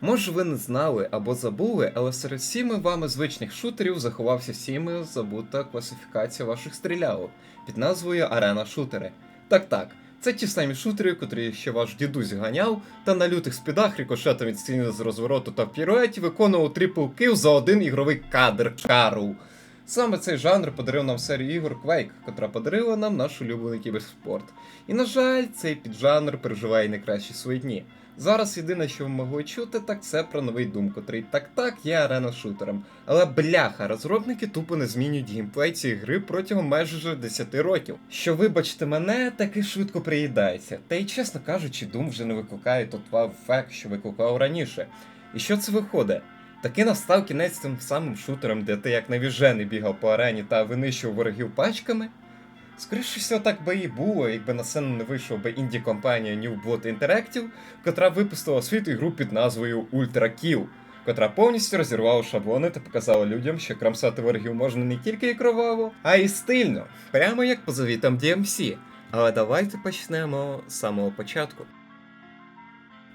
Може ви не знали або забули, але серед всіми вами звичних шутерів заховався всіми забута класифікація ваших стрілялок під назвою Арена Шутери. Так так, це ті самі шутери, котрі ще ваш дідусь ганяв, та на лютих спідах рікошетом від стіни з розвороту та в піруеті виконував трипл кил за один ігровий кадр кару. Саме цей жанр подарив нам серію ігор Quake, котра подарила нам наш улюблений кіберспорт. І на жаль, цей піджанр переживає найкращі свої дні. Зараз єдине, що ви могли чути, так це про новий Doom, котрий так так є арена шутером. Але бляха, розробники тупо не змінюють геймплей цієї гри протягом майже вже 10 років. Що, вибачте мене, таки швидко приїдається. Та й чесно кажучи, Doom вже не викликає тот ефект, що викликав раніше. І що це виходить? Таки настав кінець тим самим шутером, де ти як навіжений бігав по арені та винищував ворогів пачками. Скоріше всього, так би і було, якби на сцену не вийшов би інді-компанія New Blood Interactive, котра випустила світ ігру під назвою Ultra Kill, котра повністю розірвала шаблони та показала людям, що крамсати ворогів можна не тільки і кроваво, а й стильно, прямо як по завітам DMC. Але давайте почнемо з самого початку.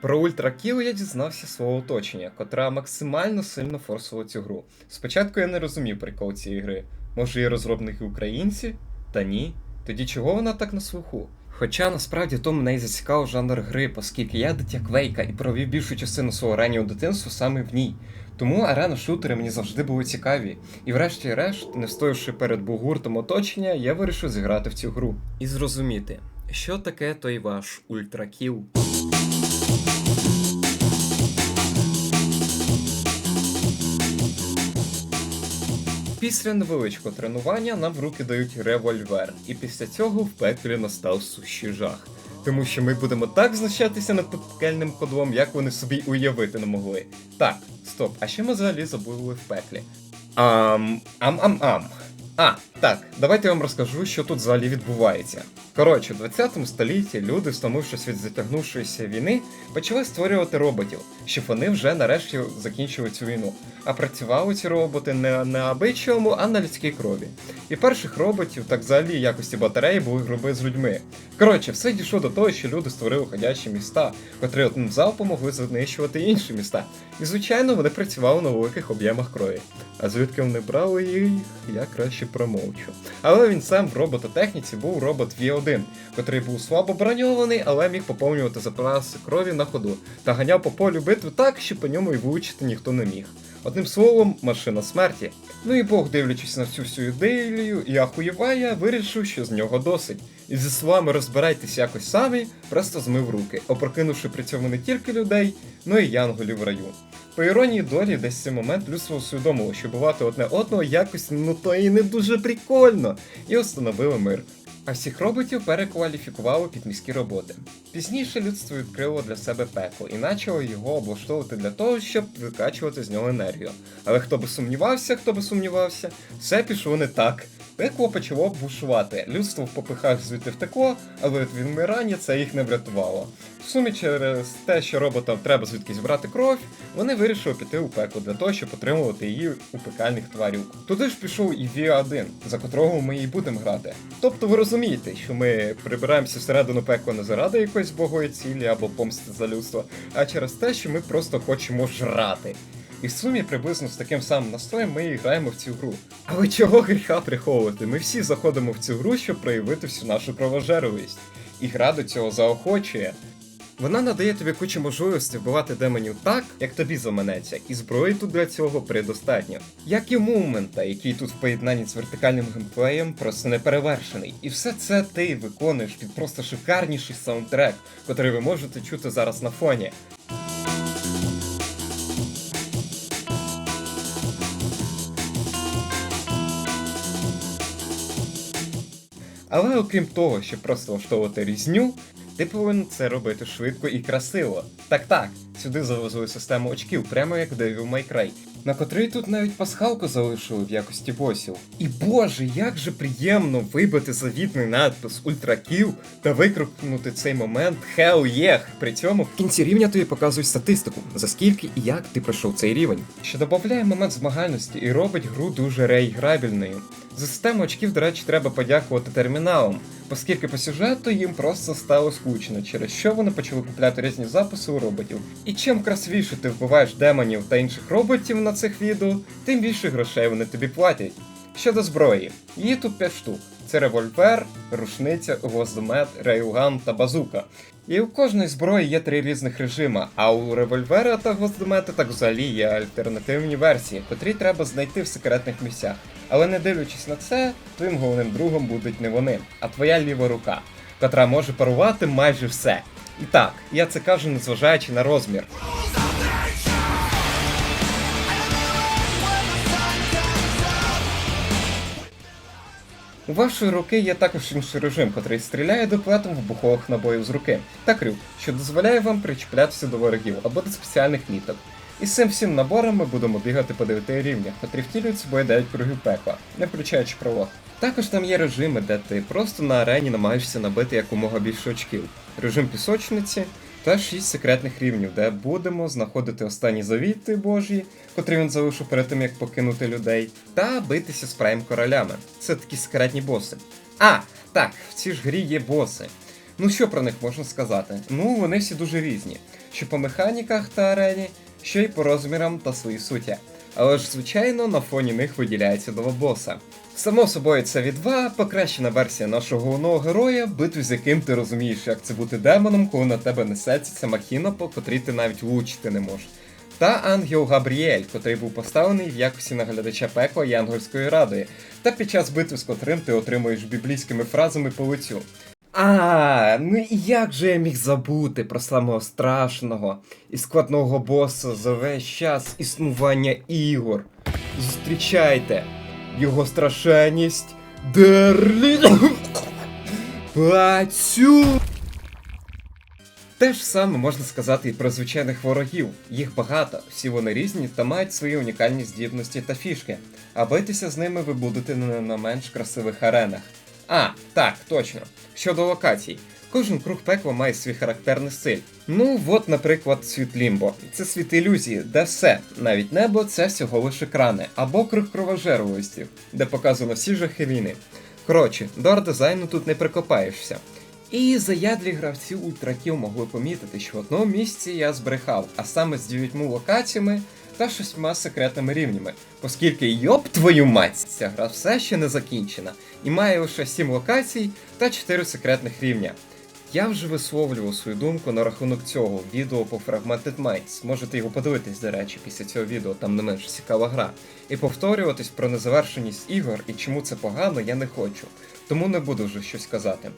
Про Ультракіл я дізнався свого оточення, котра максимально сильно форсувала цю гру. Спочатку я не розумів прикол цієї гри. Може, є розробники українці? Та ні. Тоді чого вона так на слуху? Хоча насправді то мене і зацікавив жанр гри, оскільки я дитя Квейка і провів більшу частину свого раннього дитинства саме в ній. Тому арена шутери мені завжди були цікаві. І врешті-решт, не стоявши перед бугуртом оточення, я вирішив зіграти в цю гру. І зрозуміти, що таке той ваш ультракіл. Після невеличкого тренування нам в руки дають револьвер, і після цього в пеклі настав сущий жах. Тому що ми будемо так знущатися над пекельним кодлом, як вони собі уявити не могли. Так, стоп, а що ми взагалі забули в пеклі? Ам, ам-ам-ам. А, так, давайте я вам розкажу, що тут взагалі відбувається. Коротше, в 20 столітті люди, втомившись від затягнувшоїся війни, почали створювати роботів, щоб вони вже нарешті закінчили цю війну. А працювали ці роботи не на абичому, а на людській крові. І перших роботів, так взагалі якості батареї, були гроби з людьми. Коротше, все дійшло до того, що люди створили ходячі міста, котрі одним залпом могли знищувати інші міста. І звичайно, вони працювали на великих об'ємах крові. А звідки вони брали їх, я краще промовчу. Але він сам в робототехніці був робот V1, котрий був слабо броньований, але міг поповнювати запаси крові на ходу та ганяв по полю битви так, що по ньому й влучити ніхто не міг. Одним словом, машина смерті. Ну і Бог, дивлячись на всю всю ідею і ахуєвая, вирішив, що з нього досить. І зі словами розбирайтесь якось самі, просто змив руки, опрокинувши при цьому не тільки людей, но й янголів в раю. По іронії долі, десь цей момент людство усвідомило, що бувати одне одного якось ну то і не дуже прикольно, і установили мир. А всіх роботів перекваліфікували під міські роботи. Пізніше людство відкрило для себе пекло і почало його облаштовувати для того, щоб викачувати з нього енергію. Але хто би сумнівався, хто би сумнівався, все пішло не так. Пекло почало бушувати. Людство в попихах звідти втекло, але від відмирання це їх не врятувало. В сумі через те, що роботам треба звідкись брати кров, вони вирішили піти у пекло для того, щоб отримувати її у пекальних тварів. Туди ж пішов і V1, за котрого ми і будемо грати. Тобто ви розумієте, що ми прибираємося всередину пекла не заради якоїсь богої цілі або помсти за людство, а через те, що ми просто хочемо жрати. І в сумі приблизно з таким самим настроєм ми граємо в цю гру. Але чого гріха приховувати? Ми всі заходимо в цю гру, щоб проявити всю нашу кровожерливість. І гра до цього заохочує. Вона надає тобі кучу можливостей вбивати демонів так, як тобі заманеться, і зброї тут для цього предостатньо. Як і мумента, який тут в поєднанні з вертикальним геймплеєм просто не перевершений. І все це ти виконуєш під просто шикарніший саундтрек, котрий ви можете чути зараз на фоні. Але окрім того, щоб просто влаштовувати різню, ти повинен це робити швидко і красиво. Так так, сюди завезли систему очків, прямо як в Devil May Cry. На котрий тут навіть пасхалку залишили в якості босів. І боже, як же приємно вибити завітний надпис Ультракіл та викрикнути цей момент Hell yeah! При цьому в кінці рівня тобі показують статистику, за скільки і як ти пройшов цей рівень. Що додає момент змагальності і робить гру дуже реіграбельною. За систему очків, до речі, треба подякувати терміналам, оскільки по сюжету їм просто стало скучно, через що вони почали купляти різні записи у роботів. І чим красивіше ти вбиваєш демонів та інших роботів на цих відео, тим більше грошей вони тобі платять. Щодо зброї, її тут 5 штук. Це револьвер, рушниця, гвоздомет, рейлган та базука. І у кожної зброї є три різних режима, а у револьвера та гвоздомета так взагалі є альтернативні версії, котрі треба знайти в секретних місцях. Але не дивлячись на це, твоїм головним другом будуть не вони, а твоя ліва рука, котра може парувати майже все. І так, я це кажу, незважаючи на розмір. У вашої руки є також інший режим, котрий стріляє дуплетом вибухових набоїв з руки, та крюк, що дозволяє вам причіплятися до ворогів або до спеціальних міток. І цим всім набором ми будемо бігати по 9 рівнях, котрі втілюють собою 9 кругів пекла, не включаючи пролог. Також там є режими, де ти просто на арені намагаєшся набити якомога більше очків. Режим пісочниці та 6 секретних рівнів, де будемо знаходити останні завіти божі, котрі він залишив перед тим, як покинути людей, та битися з прайм королями. Це такі секретні боси. А, так, в цій ж грі є боси. Ну що про них можна сказати? Ну, вони всі дуже різні. Що по механіках та арені, що й по розмірам та своїй суті. Але ж, звичайно, на фоні них виділяється два боса. Само собою, це від 2 покращена версія нашого головного героя, битву з яким ти розумієш, як це бути демоном, коли на тебе несеться ця махіна, по котрій ти навіть влучити не можеш. Та ангел Габріель, котрий був поставлений в якості наглядача пекла Янгольської радої, та під час битви з котрим ти отримуєш біблійськими фразами по лицю. А, ну і як же я міг забути про самого страшного і складного боса за весь час існування ігор? Зустрічайте його страшенність Дерлі. Пацю. Те ж саме можна сказати і про звичайних ворогів. Їх багато, всі вони різні та мають свої унікальні здібності та фішки. А битися з ними ви будете не на менш красивих аренах. А, так, точно. Щодо локацій. Кожен круг пекла має свій характерний стиль. Ну, от, наприклад, світ Лімбо. Це світ ілюзії, де все, навіть небо це всього лише екрани, або круг кровожерливостів, де показано всі жахи війни. Коротше, до арт-дизайну тут не прикопаєшся. І заядлі гравці ультраків могли помітити, що в одному місці я збрехав, а саме з дев'ятьма локаціями та шістьма секретними рівнями, оскільки йоп твою мать, ця гра все ще не закінчена і має лише 7 локацій та 4 секретних рівня. Я вже висловлював свою думку на рахунок цього відео по Fragmented Minds. Можете його подивитись, до речі, після цього відео, там не менш цікава гра. І повторюватись про незавершеність ігор і чому це погано, я не хочу, тому не буду вже щось казати.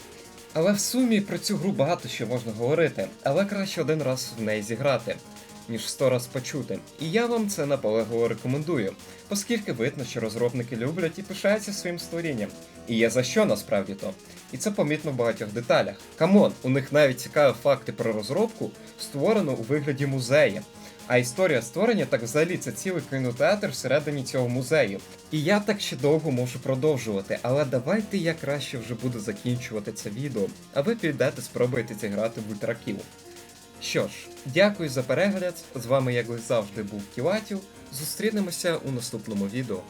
Але в сумі про цю гру багато що можна говорити, але краще один раз в неї зіграти, ніж сто раз почути. І я вам це наполегливо рекомендую, оскільки видно, що розробники люблять і пишаються своїм створінням. І є за що насправді то. І це помітно в багатьох деталях. Камон, у них навіть цікаві факти про розробку створено у вигляді музея. А історія створення так взагалі це цілий кінотеатр всередині цього музею. І я так ще довго можу продовжувати, але давайте я краще вже буду закінчувати це відео, а ви підете спробуєте зіграти в ультракіл. Що ж, дякую за перегляд. З вами, як завжди, був Кілатів. Зустрінемося у наступному відео.